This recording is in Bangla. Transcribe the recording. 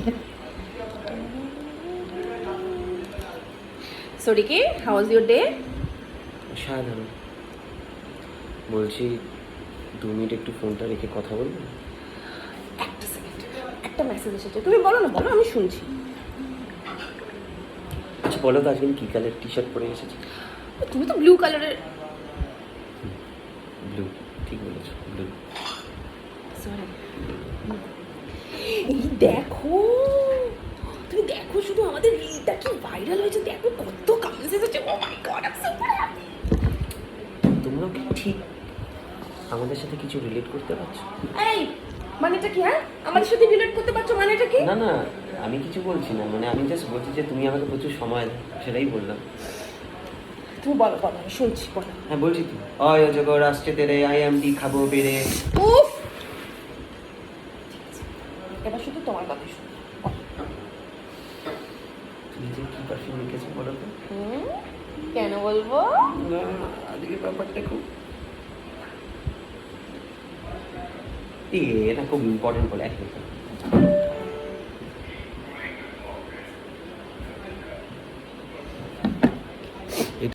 So Ricky, how was your day? সাধারণ। বলছি দু মিনিট একটু ফোনটা রেখে কথা বলব? একটা সেকেন্ড একটা মেসেজ এসেছে। তুমি বলো না বলো আমি শুনছি। আচ্ছা বলো তো আজকে কী কালার টি শার্ট পরে এসেছি? তুমি তো ব্লু কালারের ব্লু ঠিক বলেছ ব্লু সরি দেখো তুমি দেখো শুধু আমাদের রিলটা কি ভাইরাল হয়েছে দেখো কত কমেন্টস এসেছে ও my god I super happy তোমরাও কি ঠিক আমাদের সাথে কিছু রিলেট করতে পারছ? এই মানেটা কি হ্যাঁ? আমাদের সাথে রিলেট করতে পারছ মানেটা কি? না না আমি কিছু বলছি না। মানে আমি জাস্ট বলছি যে তুমি আমাকে প্রচুর সময় দাও সেটাই বললাম। তুমি বলো বলো শুনছি বলো। হ্যাঁ বলছি তো। অয় অজগর আসছে তেরে আই এম ডি খাব বেড়ে। উফ! এবার শুধু তোমার কথা শুনো। তুমি যে কী পারফিউম লিখেছো বলো তো। কেন বলব? আজকে ব্যাপারটা খুব এ এটা খুব ইম্পর্টেন্ট বলে এক